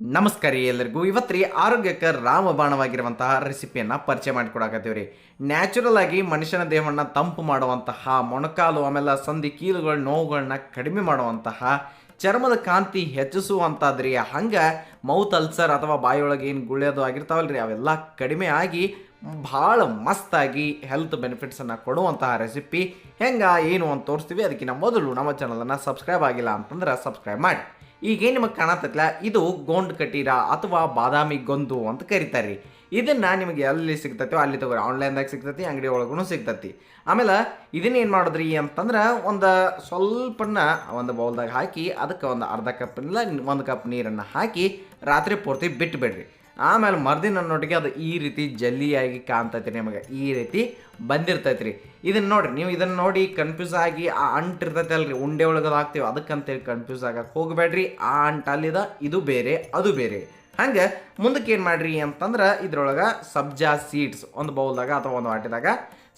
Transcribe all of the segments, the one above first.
ನಮಸ್ಕಾರ ರೀ ಎಲ್ಲರಿಗೂ. ಇವತ್ತು ರೀ ಆರೋಗ್ಯಕ್ಕೆ ರಾಮಬಾಣವಾಗಿರುವಂತಹ ರೆಸಿಪಿಯನ್ನು ಪರಿಚಯ ಮಾಡಿಕೊಡಕತ್ತೀವಿ ರೀ ನ್ಯಾಚುರಲ್ ಆಗಿ ಮನುಷ್ಯನ ದೇಹವನ್ನು ತಂಪು ಮಾಡುವಂತಹ, ಮೊಣಕಾಲು, ಆಮೇಲೆ ಸಂಧಿ, ಕೀಲುಗಳ ನೋವುಗಳನ್ನ ಕಡಿಮೆ ಮಾಡುವಂತಹ, ಚರ್ಮದ ಕಾಂತಿ ಹೆಚ್ಚಿಸುವಂಥದ್ರಿ. ಹಂಗೆ ಮೌತ್ ಅಲ್ಸರ್ ಅಥವಾ ಬಾಯಿಯೊಳಗೆ ಏನು ಗುಳ್ಳೆದು ಆಗಿರ್ತಾವಲ್ರಿ, ಅವೆಲ್ಲ ಕಡಿಮೆ ಆಗಿ ಭಾಳ ಮಸ್ತಾಗಿ ಹೆಲ್ತ್ ಬೆನಿಫಿಟ್ಸನ್ನು ಕೊಡುವಂತಹ ರೆಸಿಪಿ. ಹೆಂಗೆ, ಏನು ಅಂತ ತೋರಿಸ್ತೀವಿ. ಅದಕ್ಕಿಂತ ಮೊದಲು ನಮ್ಮ ಚಾನಲನ್ನು ಸಬ್ಸ್ಕ್ರೈಬ್ ಆಗಿಲ್ಲ ಅಂತಂದ್ರೆ ಸಬ್ಸ್ಕ್ರೈಬ್ ಮಾಡಿ. ಈಗೇನು ನಿಮಗೆ ಕಾಣತ್ತಲ್ಲ ಇದು ಗೋಂಡ್ ಕಟೀರ ಅಥವಾ ಬಾದಾಮಿ ಗೊಂದು ಅಂತ ಕರೀತಾರೆ ರೀ ಇದನ್ನ ನಿಮಗೆ ಎಲ್ಲಿ ಸಿಗ್ತೈತೋ ಅಲ್ಲಿ ತಗೋರಿ. ಆನ್ಲೈನ್ದಾಗ ಸಿಗ್ತೈತಿ, ಅಂಗಡಿ ಒಳಗೂ ಸಿಗ್ತೈತಿ. ಆಮೇಲೆ ಇದನ್ನ ಏನು ಮಾಡಿದ್ರಿ ಅಂತಂದ್ರೆ ಒಂದು ಸ್ವಲ್ಪನ್ನ ಒಂದು ಬೌಲ್ದಾಗ ಹಾಕಿ, ಅದಕ್ಕೆ ಒಂದು ಅರ್ಧ ಕಪ್ ಇಲ್ಲ ಒಂದು ಕಪ್ ನೀರನ್ನು ಹಾಕಿ, ರಾತ್ರಿ ಪೂರ್ತಿ ಬಿಟ್ಟು ಬಿಡ್ರಿ ಆಮೇಲೆ ಮರ್ದಿನ ನೊಟ್ಟಿಗೆ ಅದು ಈ ರೀತಿ ಜಲ್ಲಿಯಾಗಿ ಕಾಣ್ತೈತಿ ನಿಮಗೆ. ಈ ರೀತಿ ಬಂದಿರ್ತೈತಿ ರೀ ಇದನ್ನು ನೋಡಿರಿ, ನೀವು ಇದನ್ನು ನೋಡಿ ಕನ್ಫ್ಯೂಸ್ ಆಗಿ ಆ ಅಂಟ್ ಇರ್ತೈತೆ ಅಲ್ರಿ, ಉಂಡೆ ಒಳಗದು ಹಾಕ್ತೀವಿ, ಅದಕ್ಕಂತೇಳಿ ಕನ್ಫ್ಯೂಸ್ ಆಗಕ್ಕೆ ಹೋಗಬೇಡ್ರಿ. ಆ ಅಂಟ್ ಅಲ್ಲಿದ, ಇದು ಬೇರೆ, ಅದು ಬೇರೆ. ಹಂಗೆ ಮುಂದಕ್ಕೆ ಏನು ಮಾಡ್ರಿ ಅಂತಂದ್ರೆ, ಇದ್ರೊಳಗೆ ಸಬ್ಜಾ ಸೀಡ್ಸ್ ಒಂದು ಬೌಲ್ದಾಗ ಅಥವಾ ಒಂದು ವಾಟಿದಾಗ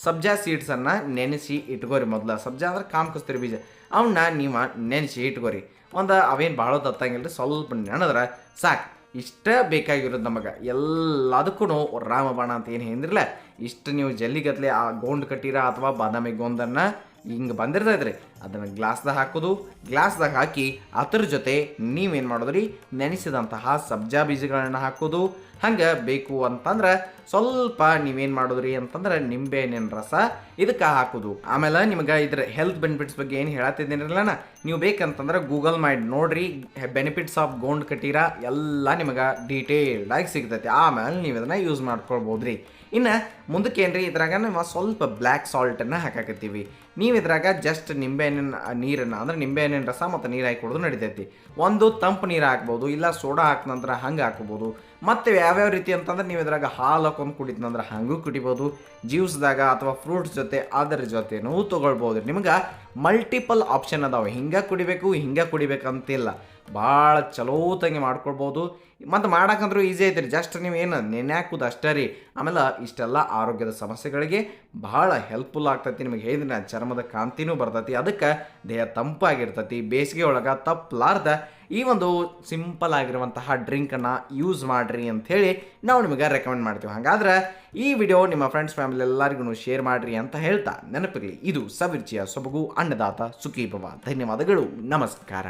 ಸಬ್ಜಾ ಸೀಡ್ಸನ್ನು ನೆನೆಸಿ ಇಟ್ಕೋರಿ ಮೊದಲು. ಸಬ್ಜಾ ಅಂದ್ರೆ ಕಾಮ್ ಕಸ್ತೂರಿ ಬೀಜ. ಅವನ್ನ ನೀವು ನೆನೆಸಿ ಇಟ್ಕೋರಿ. ಒಂದು ಅವೇನು ಭಾಳ ತತ್ತಂಗಿಲ್ಲ ರೀ ಸ್ವಲ್ಪ ನೆನೆದ್ರೆ ಸಾಕು. ಇಷ್ಟ ಬೇಕಾಗಿರೋದು ನಮಗೆ. ಎಲ್ಲದಕ್ಕೂ ರಾಮಬಾಣ ಅಂತ ಏನು ಹೇಳಿದ್ರಲ್ಲ, ಇಷ್ಟು ನೀವು ಜಲ್ಲಿಗತ್ಲೆ ಆ ಗೋಂಡ್ ಕಟ್ಟಿರ ಅಥವಾ ಬಾದಾಮಿ ಗೋಂದನ್ನು ಹಿಂಗೆ ಬಂದಿರ್ತೈತ್ರಿ ಅದನ್ನು ಗ್ಲಾಸ್ದಾಗ ಹಾಕೋದು, ಗ್ಲಾಸ್ದಾಗ ಹಾಕಿ ಅದ್ರ ಜೊತೆ ನೀವೇನು ಮಾಡೋದ್ರಿ? ನೆನೆಸಿದಂತಹ ಸಬ್ಜಾ ಬೀಜಗಳನ್ನು ಹಾಕೋದು. ಹಂಗೆ ಬೇಕು ಅಂತಂದ್ರೆ ಸ್ವಲ್ಪ ನೀವೇನು ಮಾಡೋದ್ರಿ ಅಂತಂದ್ರೆ ನಿಂಬೆ ಹಣ್ಣಿನ ರಸ ಇದಕ್ಕೆ ಹಾಕೋದು. ಆಮೇಲೆ ನಿಮ್ಗೆ ಇದ್ರ ಹೆಲ್ತ್ ಬೆನಿಫಿಟ್ಸ್ ಬಗ್ಗೆ ಏನು ಹೇಳತ್ತಿದ್ದೀನಿರಲ್ಲ ನೀವು ಬೇಕಂತಂದ್ರೆ ಗೂಗಲ್ ಮಾಡಿ ನೋಡ್ರಿ. ಬೆನಿಫಿಟ್ಸ್ ಆಫ್ ಗೋಂಡ್ ಕಟ್ಟೀರ ಎಲ್ಲ ನಿಮಗೆ ಡೀಟೇಲ್ಡ್ ಆಗಿ ಸಿಗ್ತೈತಿ. ಆಮೇಲೆ ನೀವು ಇದನ್ನು ಯೂಸ್ ಮಾಡ್ಕೊಳ್ಬೋದ್ರಿ. ಇನ್ನು ಮುಂದಕ್ಕೆ ಏನ್ರಿ ಇದ್ರಾಗ ನಾವು ಸ್ವಲ್ಪ ಬ್ಲ್ಯಾಕ್ ಸಾಲ್ಟನ್ನು ಹಾಕಾಕತ್ತೀವಿ. ನೀವು ಇದ್ರಾಗ ಜಸ್ಟ್ ನಿಂಬೆಹಣ್ಣಿನ ನೀರನ್ನು, ಅಂದ್ರೆ ನಿಂಬೆಹಣ್ಣಿನ ರಸ ಮತ್ತು ನೀರು ಹಾಕಿ ಕುಡಿದು ನಡಿತೈತಿ. ಒಂದು ತಂಪು ನೀರು ಹಾಕ್ಬೋದು, ಇಲ್ಲ ಸೋಡಾ ಹಾಕ ನಂತರ ಹಂಗೆ ಹಾಕ್ಬೋದು. ಮತ್ತು ಯಾವ್ಯಾವ ರೀತಿ ಅಂತಂದ್ರೆ ನೀವು ಇದ್ರಾಗ ಹಾಲು ಹಾಕೊಂಡು ಕುಡಿತಂದ್ರೆ ಹಂಗೂ ಕುಡಿಬೋದು, ಜ್ಯೂಸ್ದಾಗ ಅಥವಾ ಫ್ರೂಟ್ಸ್ ಜೊತೆ ಅದರ ಜೊತೆನೂ ತೊಗೊಳ್ಬೋದು. ನಿಮ್ಗೆ ಮಲ್ಟಿಪಲ್ ಆಪ್ಷನ್ ಅದಾವೆ. ಹಿಂಗೆ ಕುಡಿಬೇಕು, ಹಿಂಗೆ ಕುಡಿಬೇಕಂತಿಲ್ಲ. ಭಾಳ ಚಲೋತಂಗೆ ಮಾಡ್ಕೊಳ್ಬೋದು. ಮತ್ತು ಮಾಡಕ್ಕಂದ್ರೂ ಈಸಿ ಐತ್ರಿ. ಜಸ್ಟ್ ನೀವು ಏನು ನೆನೆ ಹಾಕೋದು ಅಷ್ಟೇ ರೀ. ಆಮೇಲೆ ಇಷ್ಟೆಲ್ಲ ಆರೋಗ್ಯದ ಸಮಸ್ಯೆಗಳಿಗೆ ಬಹಳ ಹೆಲ್ಪ್ಫುಲ್ ಆಗ್ತೈತಿ. ನಿಮಗೆ ಹೇಳಿದ್ರೆ ಚರ್ಮದ ಕಾಂತಿನೂ ಬರ್ತೈತಿ. ಅದಕ್ಕೆ ದೇಹ ತಂಪಾಗಿರ್ತೈತಿ. ಬೇಸಿಗೆ ಒಳಗೆ ತಪ್ಪಲಾರ್ದ ಈ ಒಂದು ಸಿಂಪಲ್ ಆಗಿರುವಂತಹ ಡ್ರಿಂಕನ್ನು ಯೂಸ್ ಮಾಡಿರಿ ಅಂಥೇಳಿ ನಾವು ನಿಮಗೆ ರೆಕಮೆಂಡ್ ಮಾಡ್ತೀವಿ. ಹಾಗಾದ್ರೆ ಈ ವಿಡಿಯೋ ನಿಮ್ಮ ಫ್ರೆಂಡ್ಸ್ ಫ್ಯಾಮಿಲಿ ಎಲ್ಲರಿಗೂ ಶೇರ್ ಮಾಡಿರಿ ಅಂತ ಹೇಳ್ತಾ ನೆನಪಿರಲಿ. ಇದು ಸವಿರ್ಚಿಯ ಸೊಬಗು, ಅನ್ನದಾತ, ಸುಖೀಭವ. ಧನ್ಯವಾದಗಳು. ನಮಸ್ಕಾರ.